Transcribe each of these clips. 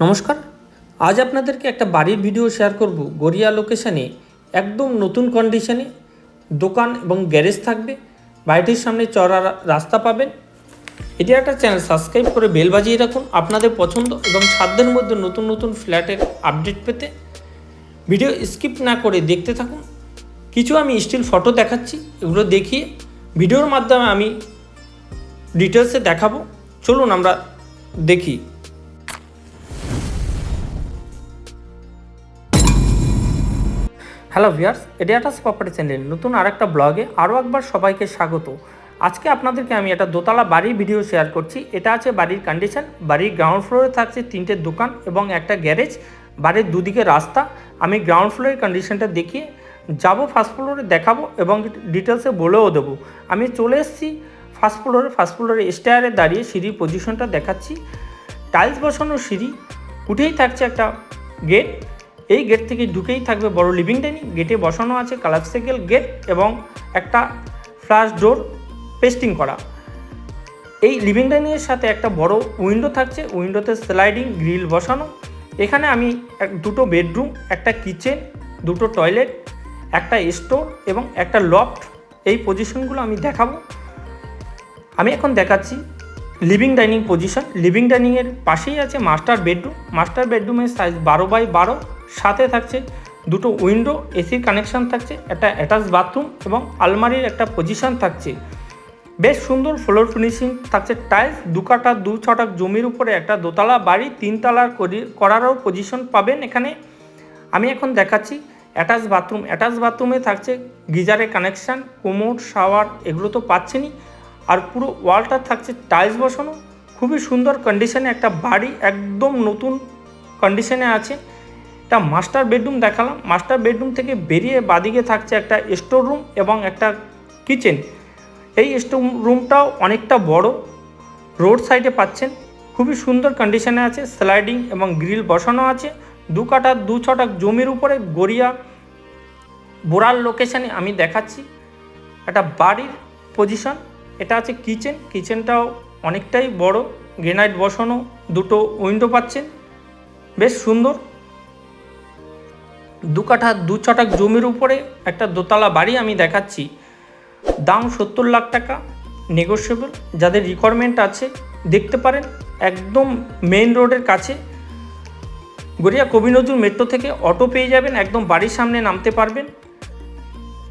নমস্কার। আজ আপনাদেরকে একটা বাড়ির ভিডিও শেয়ার করব। গড়িয়া লোকেশানে একদম নতুন কন্ডিশনে দোকান এবং গ্যারেজ থাকবে। বাড়িটির সামনে চড়া রাস্তা পাবেন। এটি একটা চ্যানেল সাবস্ক্রাইব করে বেল বাজিয়ে রাখুন। আপনাদের পছন্দ এবং সাধ্যের মধ্যে নতুন নতুন ফ্ল্যাটের আপডেট পেতে। ভিডিও স্কিপ না করে দেখতে থাকুন। কিছু আমি স্টিল ফটো দেখাচ্ছি। এগুলো দেখিয়ে ভিডিওর মাধ্যমে আমি ডিটেলসে দেখাবো। চলুন আমরা দেখি। হ্যালো ভিয়ার্স এডিয়াটাস প্রপার্টি চ্যানেল নতুন আরেকটা ব্লগে আরও একবার সবাইকে স্বাগত। আজকে আপনাদেরকে আমি একটা দোতলা বাড়ির ভিডিও শেয়ার করছি। এটা আছে বাড়ির কন্ডিশন বাড়ির গ্রাউন্ড ফ্লোরে থাকছে তিনটে দোকান এবং একটা গ্যারেজ বাড়ির দুদিকে রাস্তা। আমি গ্রাউন্ড ফ্লোরের কন্ডিশনটা দেখিয়ে যাব ফার্স্ট ফ্লোরে দেখাবো এবং ডিটেলসে বলেও দেবো। আমি চলে এসেছি ফার্স্ট ফ্লোরে ফার্স্ট ফ্লোরে স্টেয়ারে দাঁড়িয়ে সিঁড়ির পজিশনটা দেখাচ্ছি। টাইলস বসানো সিঁড়ি, উঠেই থাকছে একটা গেট এই গেট থেকে ঢুকেই থাকবে বড় লিভিং ডাইনিং গেটে বসানো আছে কালাপসাইকেল গেট এবং একটা ফ্লাশ ডোর পেস্টিং করা। এই লিভিং ডাইনিংয়ের সাথে একটা বড় উইন্ডো থাকছে। উইন্ডোতে স্লাইডিং গ্রিল বসানো। এখানে আমি এক, দুটো বেডরুম একটা কিচেন দুটো টয়লেট একটা স্টোর এবং একটা লফট এই পজিশনগুলো আমি দেখাবো। আমি এখন দেখাচ্ছি লিভিং ডাইনিং পজিশন লিভিং ডাইনিংয়ের পাশেই আছে মাস্টার বেডরুম মাস্টার বেডরুমের সাইজ বারো বাই বারো। সাথে থাকছে দুটো উইন্ডো এসির কানেকশন থাকছে, একটা অ্যাটাচ বাথরুম এবং আলমারির একটা পজিশন থাকছে। বেশ সুন্দর ফ্লোর ফিনিশিং থাকছে, টাইলস দু কাটা দু ছটাক জমির উপরে একটা দোতলা বাড়ি, তিনতলার করি- করারও পজিশন পাবেন এখানে। আমি এখন দেখাচ্ছি অ্যাটাচ বাথরুম। অ্যাটাচ বাথরুমে থাকছে গিজারের কানেকশান কোমোড শাওয়ার, এগুলো তো পাচ্ছেনই। আর পুরো ওয়ালটা থাকছে টাইলস বসানো। খুবই সুন্দর কন্ডিশনে একটা বাড়ি একদম নতুন কন্ডিশনে আছে। এটা মাস্টার বেডরুম দেখালাম। মাস্টার বেডরুম থেকে বেরিয়ে বাদিকে থাকছে একটা স্টোর রুম এবং একটা কিচেন এই স্টোর রুমটাও অনেকটা বড়। রোড সাইডে পাচ্ছেন। খুবই সুন্দর কন্ডিশনে আছে। স্লাইডিং এবং গ্রিল বসানো আছে। দু কাটা দু ছটা জমির উপরে গড়িয়া বোরাল লোকেশানে আমি দেখাচ্ছি। একটা বাড়ির পজিশন এটা আছে কিচেন কিচেনটাও অনেকটাই বড়। গ্রেনাইট বসানো। দুটো উইন্ডো পাচ্ছেন। বেশ সুন্দর। দু কাঠা, দু ছটাক জমির উপরে একটা দোতলা বাড়ি আমি দেখাচ্ছি। দাম সত্তর লাখ টাকা নেগোসিয়েবল যাদের রিকোয়ারমেন্ট আছে, দেখতে পারেন, একদম মেন রোডের কাছে। গড়িয়া কবি নজরুল মেট্রো থেকে অটো পেয়ে যাবেন, একদম বাড়ির সামনে নামতে পারবেন।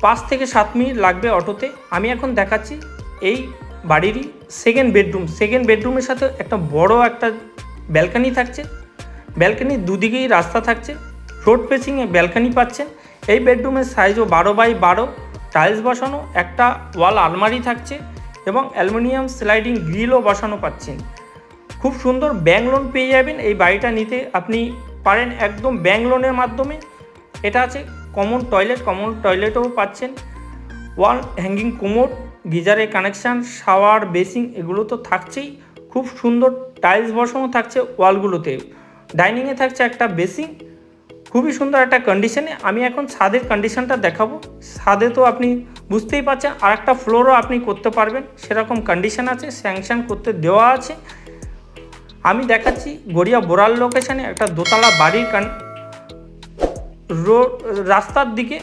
পাঁচ থেকে সাত মিনিট লাগবে অটোতে। আমি এখন দেখাচ্ছি এই বাড়িরই সেকেন্ড বেডরুম সেকেন্ড বেডরুমের সাথে একটা বড় একটা ব্যালকানি থাকছে। ব্যালকানির দুদিকেই রাস্তা থাকছে। রোড ফেসিংয়ে ব্যালকানি পাচ্ছেন। এই বেডরুমের সাইজও বারো বাই বারো টাইলস বসানো, একটা ওয়াল আলমারি থাকছে এবং অ্যালুমিনিয়াম স্লাইডিং গ্রিলও বসানো পাচ্ছেন। খুব সুন্দর ব্যাংক লোন পেয়ে যাবেন, এই বাড়িটা নিতে আপনি পারেন একদম ব্যাংক লোনের মাধ্যমে। এটা আছে কমন টয়লেট কমন টয়লেটও পাচ্ছেন। ওয়াল হ্যাঙ্গিং কোমোড গিজারের কানেকশান শাওয়ার বেসিং এগুলো তো থাকছেই। খুব সুন্দর টাইলস বসানো থাকছে ওয়ালগুলোতে ডাইনিংয়ে থাকছে একটা বেসিং খুবই সুন্দর একটা কন্ডিশনে আমি এখন ছাদের কন্ডিশনটা দেখাবো। ছাদে তো আপনি বুঝতেই পারছেন আর একটা ফ্লোরও আপনি করতে পারবেন। সেরকম কন্ডিশন আছে স্যাংশন করতে দেওয়া আছে। আমি দেখাচ্ছি গড়িয়া বোরাল লোকেশনে একটা দোতলা বাড়ির কান রোড রাস্তার দিকে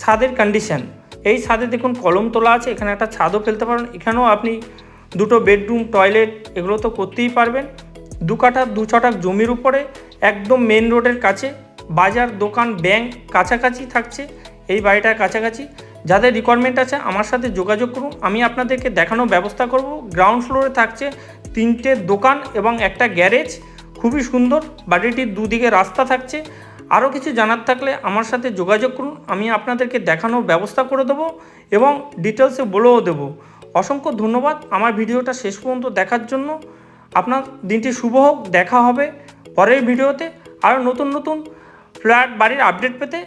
ছাদের কন্ডিশন এই ছাদে দেখুন কলম তোলা আছে, এখানে একটা ছাদও ফেলতে পারেন। এখানেও আপনি দুটো বেডরুম টয়লেট এগুলো তো করতেই পারবেন। দু কাঠা, দু ছটাক জমির উপরে, একদম মেন রোডের কাছে বাজার, দোকান ব্যাংক কাছাকাছি থাকছে। এই বাড়িটার কাছাকাছি। যাদের রিকোয়ারমেন্ট আছে, আমার সাথে যোগাযোগ করুন। আমি আপনাদেরকে দেখানোর ব্যবস্থা করব। গ্রাউন্ড ফ্লোরে থাকছে তিনটে দোকান এবং একটা গ্যারেজ খুবই সুন্দর। বাড়িটির দুদিকে রাস্তা থাকছে। আরও কিছু জানার থাকলে আমার সাথে যোগাযোগ করুন। আমি আপনাদেরকে দেখানোর ব্যবস্থা করে দেবো এবং ডিটেলসে বলেও দেবো। অসংখ্য ধন্যবাদ। আমার ভিডিওটা শেষ পর্যন্ত দেখার জন্য। আপনার দিনটি শুভ হোক। দেখা হবে পরের ভিডিওতে। আরও নতুন নতুন ফ্ল্যাট বাড়ির আপডেট পেতে